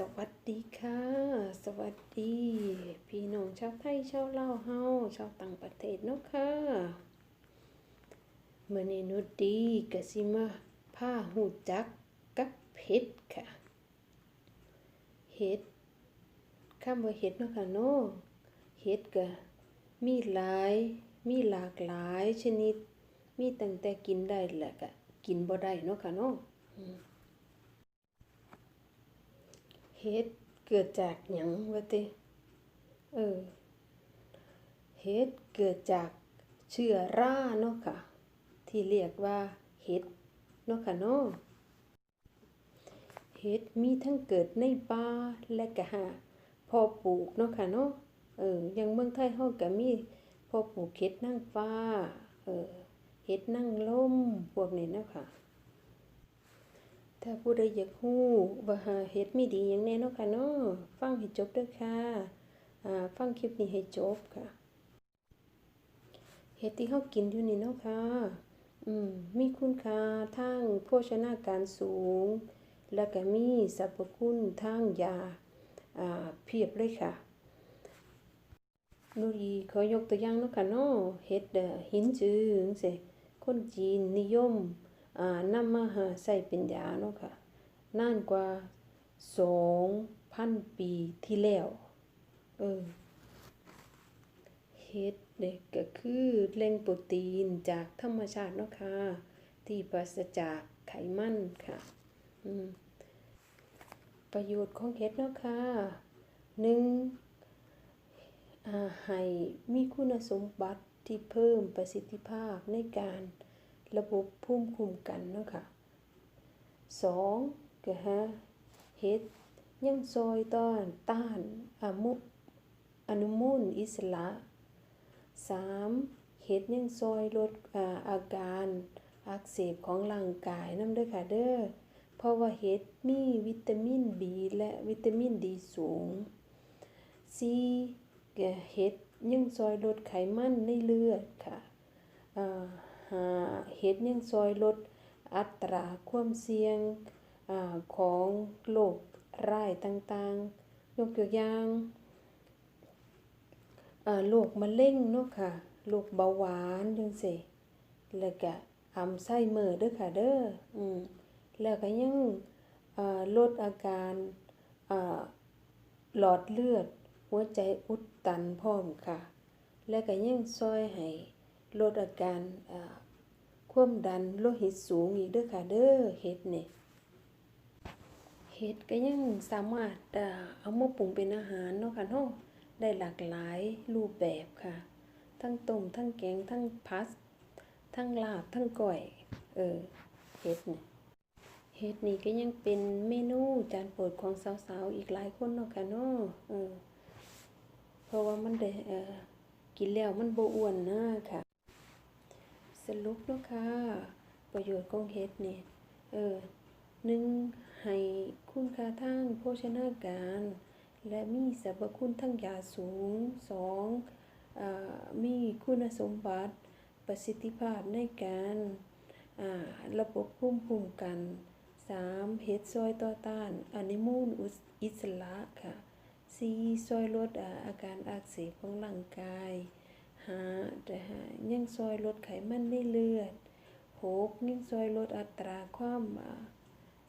สวัสดีค่ะ สวัสดี พี่น้องชาวไทยชาวลาวเฮาชาวต่างประเทศเนาะค่ะมื้อนี้นุดีก็สิมาพาฮู้จักกับเห็ดค่ะเห็ดคำว่าเห็ดเนาะค่ะเนาะเห็ดก็มีหลายมีหลากหลายชนิด มีตั้งแต่กินได้แหละก็กินบ่ได้เนาะค่ะเนาะอืม เฮ็ดเกิดจากหยังวะติเออเฮ็ดเกิดจากเชื้อราเนาะค่ะ ที่เรียกว่าเห็ดเนาะค่ะเนาะเห็ดมีทั้งเกิดในป่าและก็หาพอปลูกเนาะค่ะเนาะเอออย่างเมืองไทยเฮาก็มีพอปลูกเห็ดนางฟ้าเออเห็ดนางลมพวกนี้เนาะค่ะ ถ้าผู้ใดอยากฮู้ว่าหาเฮ็ดมีดีหยังแน่นาะค่ะเนาะฟังให้จบด้อค่ะอ่าฟังคลิปนี้ให้จบค่ะเฮ็ดที่เฮากินอยู่นี่เนาะค่ะอืมมีคุณค่าทางโภชนาการสูง แล้วก็มีสรรพคุณทางยาอ่าเพียบเลยค่ะนูดีขอยกตัวอย่างเนาะค่ะเนาะเฮ็ดหินจือจังซี่คนจีนนิยม นำมาหาใส่เป็นยาเนาะค่ะนานกว่า2,000ปีที่แล้ว เออเห็ดเนี่ยก็คือแหล่งโปรตีนจากธรรมชาติเนาะค่ะที่ปราศจากไขมันค่ะ อืมประโยชน์ของเห็ดเนาะค่ะหนึ่งอาให้มีคุณสมบัติที่เพิ่มประสิทธิภาพในการ ระบบภูมิคุ้มกันเนาะค่ะสองก็ฮะเห็ดยังซอยต้านต้านอนุอนุมูลอิสระสามเห็ดยังซอยลดอาการอักเสบของร่างกายนำเด้อค่ะเด้อเพราะว่าเห็ดมีวิตามิน B และวิตามิน D สูง 4. ก็เห็ดยังซอยลดไขมันในเลือดค่ะอ่า หาเห็ดยังซอยลดอัตราความเสี่ยงอของโรคร้ายต่างๆ ยกตัวอย่างโรคมะเร็งเนาะค่ะโรคเบาหวานจังซี่แล้วก็อัลไซเมอร์เด้อค่ะเด้ออืมแล้วก็ยังลดอาการหลอดเลือด หัวใจอุดตันพร้อมค่ะ และก็ยังช่วยให้ ลดอาการความดันโลหิตสูงอีกเด้อค่ะเด้อเห็ดเนี่ยเห็ดก็ยังสามารถเอามาปรุงเป็นอาหารเนาะค่ะเนาะได้หลากหลายรูปแบบค่ะ ทั้งต้มทั้งแกงทั้งพัสทั้งลาบทั้งก้อยเออเห็ดเนี่ยเฮ็ดนี่ก็ยังเป็นเมนูจานโปรดของสาวๆอีกหลายคนเนาะค่ะเนาะเออเพราะว่ามันได้เออกินแล้วมันบ่อ้วนนะค่ะ สรุปเนาะค่ะ ประโยชน์ของเฮ็ดนี่เออหนึ่งให้คุณค่าทางโภชนาการ และมีสรรพคุณทางยาสูงสองอมีคุณสมบัติประสิทธิภาพในการระบบภูมิคุ้มกันสามเฮ็ดซอยต่อต้านอนุมูลอิสระค่ะสี่ซอยลดอาอาการอักเสบของร่างกาย หาแต่หายังซอยลดไขมันในเลือดหกยังซอยลดอัตราความ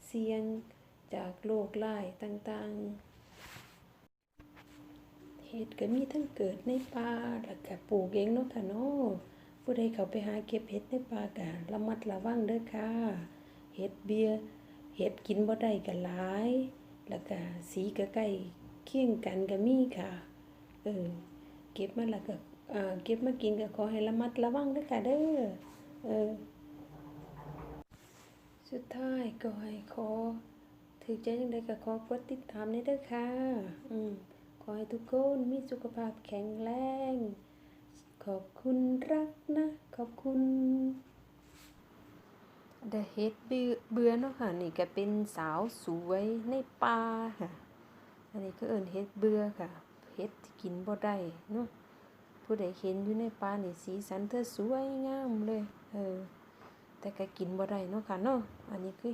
เสี่ยงจากโรคร้ายต่างๆเห็ดก็มีทั้งเกิดในป่าแล้วก็ปลูกเองเนาะค่ะเนาะผู้ใดเขาไปหาเก็บเห็ดในป่าก็ระมัดระวังเด้อค่ะเห็ดเบียเห็ดกินบ่ได้ก็หลาย แล้วก็สีก็ใกล้เคียงกันก็มีค่ะ เออ เก็บมาแล้วก็ เก็บมากินก็ขอให้ระมัดระวังด้อค่ะเด้อเออสุดท้ายก็ให้ขอถือใจจังไดก็ขอกดติดตามนี่เด้อค่ะอืมขอให้ทุกคนมีสุขภาพแข็งแรง ขอบคุณรักนะ ขอบคุณเดอะเฮ็ดเบื่อเบื่อนาะค่ะ นี่ก็เป็นสาวสวยในป่าค่ะ อันนี้ก็เอิ้นเฮ็ดเบื่อค่ะเฮ็ดที่กินบ่ได้เนาะ ผู้ใดเห็นอยู่ในป่านี่สีสันเธอสวยงามเลย เออ แต่ก็กินบ่ได้เนาะค่ะเนาะ อันนี้คือ